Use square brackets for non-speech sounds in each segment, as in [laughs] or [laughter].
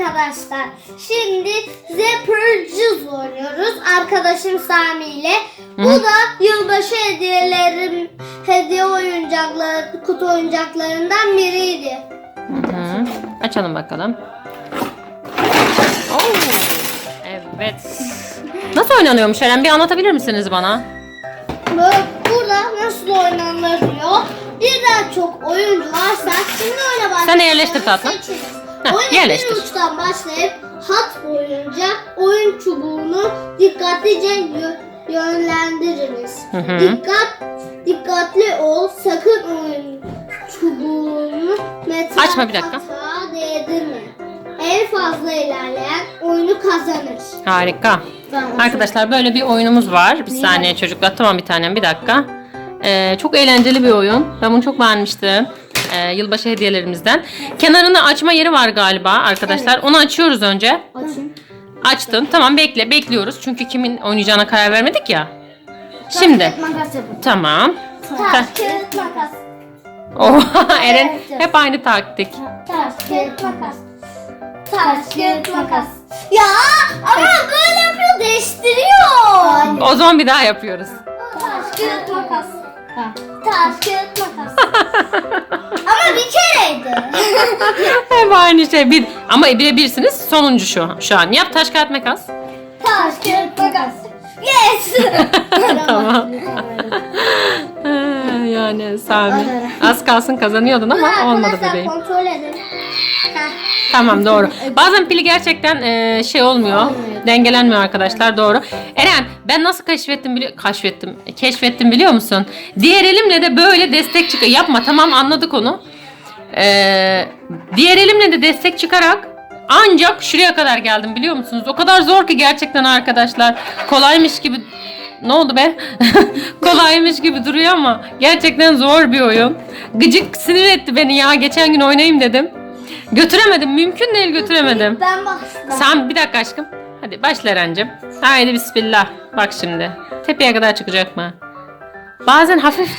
arkadaşlar. Şimdi Zepracız oynuyoruz. Arkadaşım Sami ile. Bu da yılbaşı hediyelerim, hediye oyuncakları, kutu oyuncaklarından biriydi. Hı. Açalım bakalım. Oo, evet. Nasıl oynanıyormuş Eren? Bir anlatabilir misiniz bana? Böyle burada nasıl oynanır diyor. Birden çok oyuncu varsa şimdi öyle başlayalım. Sen yerleştir tatlım. Seçiniz. Oyuna yerleştir. bir uçtan başlayıp hat boyunca oyun çubuğunu dikkatlice yö- yönlendiriniz. Hı hı. Dikkat, dikkatli ol. Sakın oyun çubuğunu metal Açma bir dakika. değdirme. En fazla ilerleyen oyunu kazanır. Harika. Ben- Arkadaşlar böyle bir oyunumuz var. Bir saniye çocuklar. Tamam bir tanem bir dakika. Ee, çok eğlenceli bir oyun. Ben bunu çok beğenmiştim. Ee, yılbaşı hediyelerimizden. Kenarında açma yeri var galiba arkadaşlar. Onu açıyoruz önce. Açın. Açtın. Tamam bekle. Bekliyoruz. Çünkü kimin oynayacağına karar vermedik ya. Şimdi. Makas yapın. Tamam. Taş, kağıt, makas. [laughs] Oha Eren hep aynı taktik. Taş, kağıt, makas. Taş, kağıt, makas. Ya ama böyle yapıyor değiştiriyor. O zaman bir daha yapıyoruz. Taş, kağıt, makas. Taş, kağıt, makas. Ama bir kereydi. [laughs] Hep aynı şey. Bir, ama birebirsiniz. Sonuncu şu, şu an. Yap taş kağıt makas. Taş, kağıt, makas. Yes. [laughs] Tamam. [laughs] Yani Sami. Az kalsın kazanıyordun ama olmadı bebeğim. kontrol edin. Tamam doğru. Bazen pili gerçekten e, şey olmuyor. Dengelenmiyor arkadaşlar doğru. Eren ben nasıl keşfettim biliyor keşfettim keşfettim biliyor musun? Diğer elimle de böyle destek çık yapma tamam anladık onu. Ee, diğer elimle de destek çıkarak ancak şuraya kadar geldim biliyor musunuz? O kadar zor ki gerçekten arkadaşlar. Kolaymış gibi ne oldu be? [laughs] Kolaymış gibi duruyor ama gerçekten zor bir oyun. Gıcık sinir etti beni ya. Geçen gün oynayayım dedim. Götüremedim. Mümkün değil götüremedim. Ben başladım. Sen bir dakika aşkım. Hadi başla Eren'cim. Haydi bismillah. Bak şimdi. Tepeye kadar çıkacak mı? Bazen hafif. [laughs]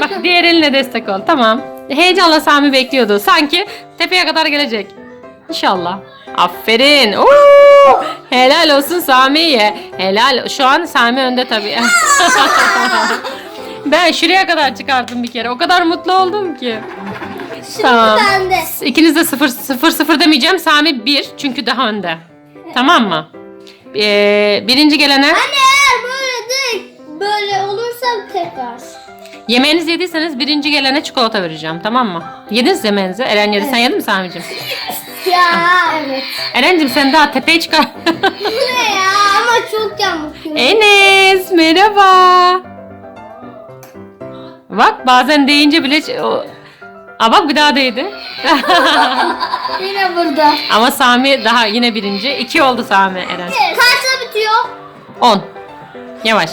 Bak diğer eline destek ol. Tamam. Heyecanla Sami bekliyordu. Sanki tepeye kadar gelecek. İnşallah. Aferin. Oo! Helal olsun Sami'ye. Helal. Şu an Sami önde tabii. [laughs] [laughs] ben şuraya kadar çıkarttım bir kere. O kadar mutlu oldum ki. Şimdi Tamam. bende. İkiniz de 0 0 0 demeyeceğim. Sami 1 çünkü daha önde. Tamam mı? Ee, birinci gelene Anne eğer böyle değil, böyle olursa tekrar. yemeğinizi yediyseniz birinci gelene çikolata vereceğim. Tamam mı? Yediniz yemeğinizi. Eren yedi. Sen yedin mi Sami'cim? [laughs] Ya evet. Eren'cim sen daha tepeye çıkar. Bu ne ya? Ama çok yamuk. Enes merhaba. Bak bazen deyince bile... ç- o- Aa bak bir daha değdi. [laughs] Yine burada. Ama Sami daha yine birinci. İki oldu Sami Eren. Kaçta bitiyor? 10. Yavaş.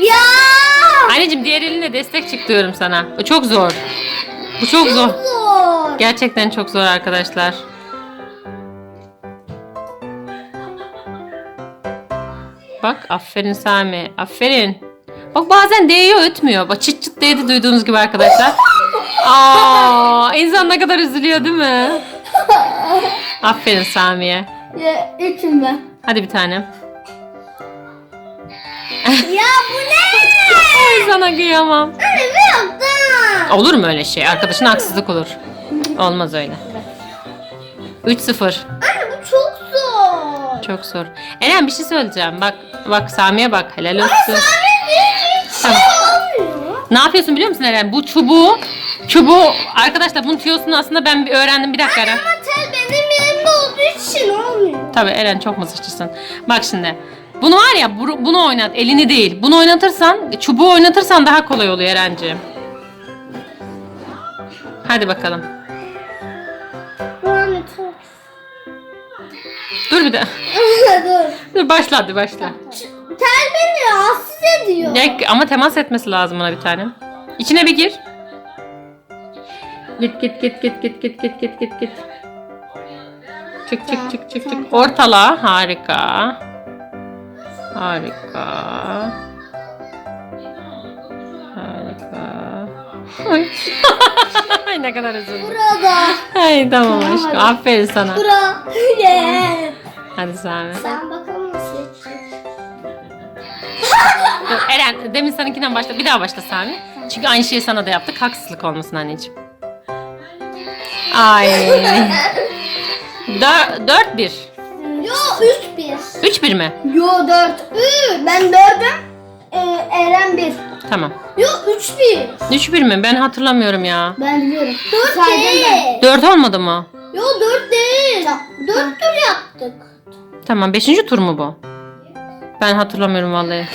Ya! Anneciğim diğer eline destek çık diyorum sana. O çok zor. Bu çok zor. Zor. Gerçekten çok zor arkadaşlar. Bak aferin Sami. Aferin. Bak bazen değiyor ötmüyor. Bak çıt çıt değdi duyduğunuz gibi arkadaşlar. Aa, insan ne kadar üzülüyor değil mi? Aferin Sami'ye. Ya, üçüm ben. Hadi bir tanem. ya bu ne? Ay sana kıyamam. Anne bir yaptın. Olur mu öyle şey? Arkadaşına haksızlık olur. Olmaz öyle. 3-0. Anne bu çok zor. Çok zor. Eren bir şey söyleyeceğim. Bak bak Sami'ye bak. Helal olsun. Şey olmuyor. Ne yapıyorsun biliyor musun Eren? Bu çubuğu çubuğu arkadaşlar bunun tüyosunu aslında ben bir öğrendim. Bir dakika Eren. Ama tel benim yerimde olduğu için olmuyor. Tabii Eren çok mızıkçısın. Bak şimdi. Bunu var ya bu- bunu oynat. Elini değil. Bunu oynatırsan çubuğu oynatırsan daha kolay oluyor Erenciğim. Hadi bakalım. Dur bir de. [laughs] Dur. Dur başla hadi başla. Tel beni rahatsız ediyor. Ya, ama temas etmesi lazım ona bir tane. İçine bir gir. Git git git git git git git git git git. Çık çık çık çık çık. Ortala. Harika. Harika. Harika. [laughs] Ay ne kadar üzüldüm. Burada. Ay tamam aşkım. Aferin sana. Bura. [laughs] Yeah. Hadi Sami. Sen seçeceksin. Dur, [laughs] Eren demin seninkinden başla. Bir daha başla Sami. Çünkü aynı şeyi sana da yaptık. Haksızlık olmasın anneciğim. Ay. [laughs] 4-1. Yo 3-1. 3-1 mi? Yo 4. Ben 4'üm. Ee, Eren 1. Tamam. Yo 3-1. 3-1 mi? Ben hatırlamıyorum ya. Ben biliyorum. 4 değil. 4 olmadı mı? Yo 4 değil. 4 tur yaptık. Tamam. 5. tur mu bu? Ben hatırlamıyorum vallahi.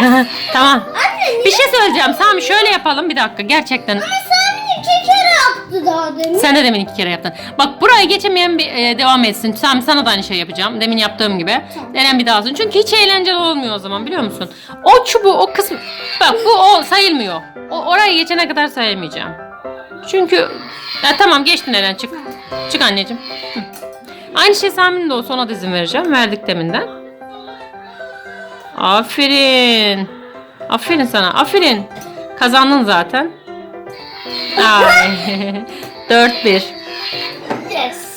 [laughs] tamam. Anne Bir şey söyleyeceğim. Sami şöyle yapalım bir dakika. Gerçekten. Sami iki kere yaptı daha demin. Sen de demin iki kere yaptın. Bak buraya geçemeyen bir e, devam etsin. Sami sana da aynı şey yapacağım. Demin yaptığım gibi. Tamam. Eren bir daha alsın. Çünkü hiç eğlenceli olmuyor o zaman biliyor musun? O çubuğu o kısmı. Bak bu o sayılmıyor. O oraya geçene kadar saymayacağım. Çünkü ya, tamam geçtin Eren çık. Çık anneciğim. Hı. Aynı şey Sami'nin de olsa ona da izin vereceğim. Verdik deminden. Aferin. Aferin sana. Aferin. Kazandın zaten. Ay. [laughs] 4-1. Yes.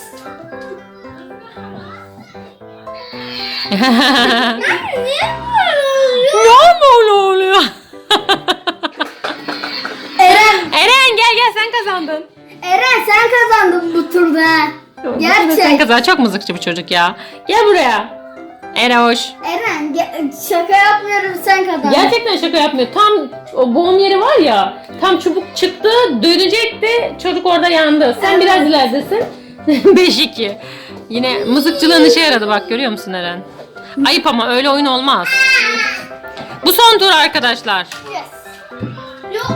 Niye ne böyle oluyor? Eren, Eren gel gel sen kazandın. Eren sen kazandın bu turda. Gerçek. Sen kazan. Çok mızıkçı bu çocuk ya. Gel buraya. Eren hoş. Eren ge- şaka yapmıyorum sen kazandın. Gerçekten şaka yapmıyor. Tam o boğum yeri var ya. Tam çubuk çıktı. Dönecekti. Çocuk orada yandı. Sen Evet. biraz ileridesin. [laughs] 5-2. Yine mızıkçılığın işe yaradı bak görüyor musun Eren? Ayıp ama öyle oyun olmaz. Bu son tur arkadaşlar. Yes. Yok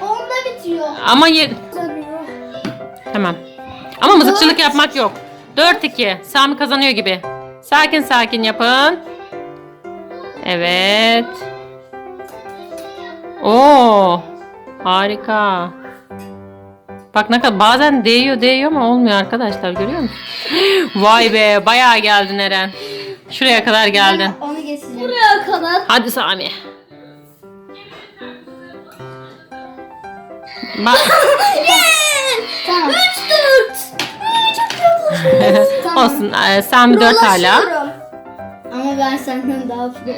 10. 10'da bitiyor. Ama ye-. Tamam. Ama mızıkçılık yapmak yok. 4-2. Sami kazanıyor gibi. Sakin sakin yapın. Evet. Oo. Harika. Bak ne kadar bazen değiyor değiyor ama olmuyor arkadaşlar görüyor musun? [gasps] Vay be bayağı geldin Eren. Şuraya kadar geldin. Onu geçeceğim. Buraya kadar. Hadi Sami. Bak. [laughs] Tamam. Tamam. Olsun. Ee, Sami 4 hala. Dolaşıyorum. Ama ben senden daha pro.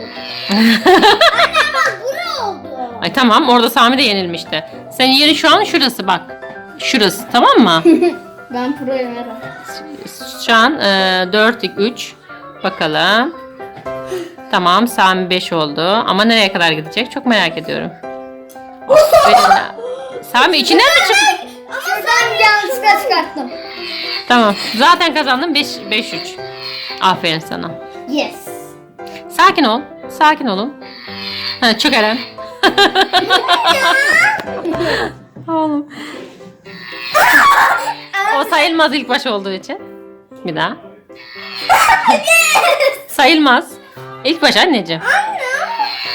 Anne bak bura oldu. Ay tamam orada Sami de yenilmişti. Senin yerin şu an şurası bak. Şurası tamam mı? [laughs] Ben proyum Eren. şu an e, 4 3 bakalım. Tamam Sami 5 oldu. Ama nereye kadar gidecek çok merak ediyorum. [laughs] Aferin. Sami içinden mi çıktı? Şuradan yanlışlıkla çıkarttım. Tamam. Zaten kazandın 5 5 3. Aferin sana. Yes. Sakin ol. Sakin olun. Ha, çık Eren. [laughs] Oğlum. o sayılmaz ilk baş olduğu için. Bir daha. sayılmaz. İlk baş anneciğim.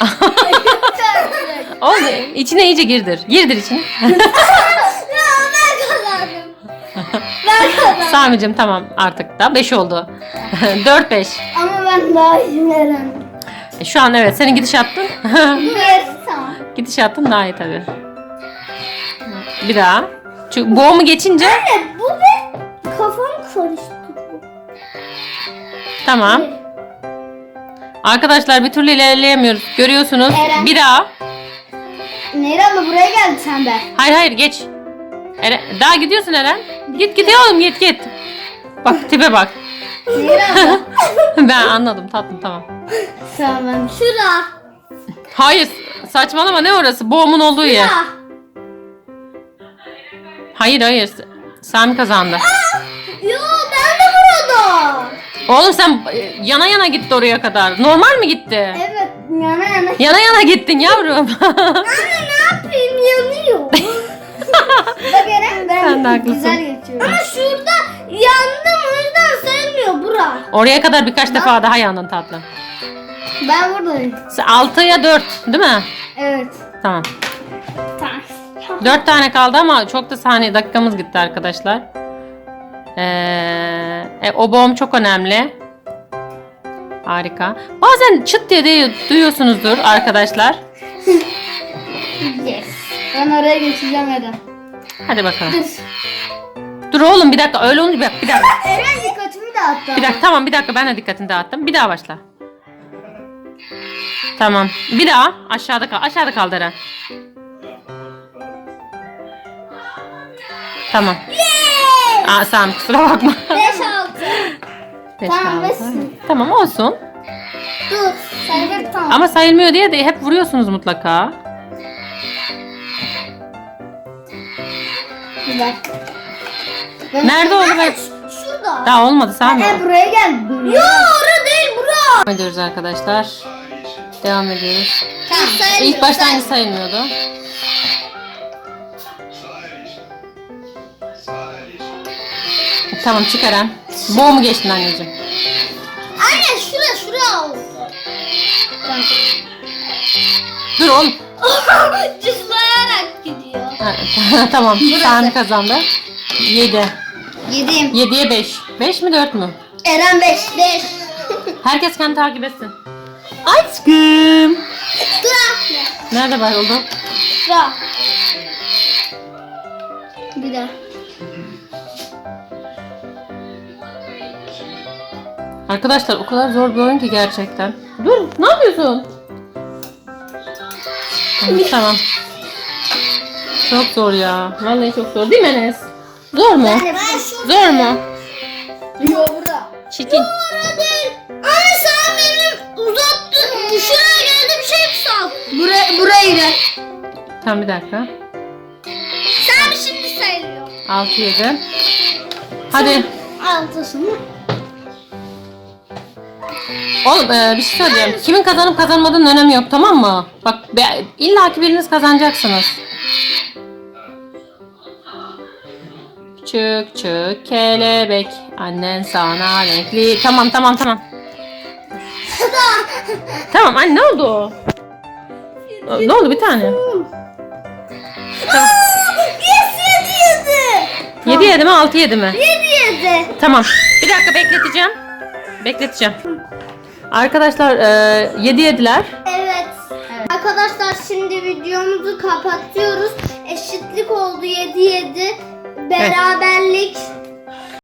[laughs] Oldu. İçine iyice girdir. Girdir içine. [laughs] ben kazandım. Sami'cim tamam artık da 5 oldu. [laughs] 4-5. Ama ben daha iyiyim Eren. E, Şu an evet senin gidiş attın. [laughs] Evet tamam. gidiş attın daha iyi tabii. Bir daha. Çünkü boğumu geçince Anne bu be kafam karıştı. tamam. Arkadaşlar bir türlü ilerleyemiyoruz. Görüyorsunuz. Eren. Bir daha. Neren abla buraya geldi sen de. Hayır hayır geç. Eren, daha gidiyorsun Eren. Git git oğlum git git. Bak tipe bak. [laughs] Ben anladım tatlım tamam. tamam. Şura. Hayır saçmalama ne orası? Boğumun olduğu yer. Şura. Hayır hayır. Sami kazandı. Yo ben de burada. Oğlum sen e, yana yana gitti oraya kadar. Normal mi gitti? Evet yana yana. Yana yana gittin yavrum. Anne ne yapayım Sen de haklısın. güzel geçiyorum. Ama şurada yandım o yüzden sayılmıyor bura. oraya kadar birkaç defa daha yandın tatlım. Ben buradayım. 6'ya 4 değil mi? Evet. Tamam. Tamam. 4 tane kaldı ama çok da saniye dakikamız gitti arkadaşlar. Ee, e, o bomb çok önemli. Harika. Bazen çıt diye de duyuyorsunuzdur arkadaşlar. [laughs] Yes. Ben oraya geçeceğim Eren. Hadi bakalım. Dur. Dur oğlum bir dakika öyle olunca bir dakika. Bir dakika, [laughs] Eren dikkatimi dağıttı. bir dakika tamam bir dakika ben de dikkatini dağıttım. Bir daha başla. Tamam. Bir daha aşağıda kal. Aşağıda kal Eren. Tamam. Aa Sami kusura bakma. 5 6. Beş Tamam, altı. beşsin. Tamam olsun. Dur. Sayılır tamam. Ama sayılmıyor diye de hep vuruyorsunuz mutlaka. Dakika. Nerede oldu be? Şurada. Daha olmadı Sami. E buraya gel. Yo orada değil bura. Devam ediyoruz arkadaşlar. Devam ediyoruz. Tamam. İlk başlangıç sayılmıyordu. Tamam çık Eren. Boğ mu geçtin anneciğim? Anne şura şura ol. Tamam. Dur oğlum. [laughs] Cızlayarak gidiyor. Ha, [laughs] tamam. Sami kazandı. 7. Yedim. 7'ye 5. 5 mi 4 mü? Eren 5 5. [laughs] Herkes kendi takip etsin. Aşkım. Dur anne. Nerede var oldu? Şura. Bir daha. Arkadaşlar o kadar zor bir oyun ki gerçekten. Dur ne yapıyorsun? Tamam, tamam. Çok zor ya. Vallahi çok zor değil mi Enes? Zor mu? Zor mu? Yo bura. Çekin. Bura değil. Anne sen benim uzattın. Şuraya geldi bir şey kısalt. Buraya, buraya gel. Tamam bir dakika. Sen şimdi sayılıyor. 6 7. Hadi. Altısını. Oğlum e, bir şey söyleyeceğim. Kimin kazanıp kazanmadığının önemi yok tamam mı? Bak be, illa ki biriniz kazanacaksınız. Çık çık kelebek annen sana renkli. Tamam tamam tamam. tamam anne ne oldu? Ne oldu bir tane? Tamam. Yedi yedi. 7 yedi mi 6 yedi mi? Yedi yedi. Tamam. Bir dakika bekleteceğim. Bekleteceğim. Arkadaşlar 7 yediler. Evet. Arkadaşlar şimdi videomuzu kapatıyoruz. Eşitlik oldu 7 7. Beraberlik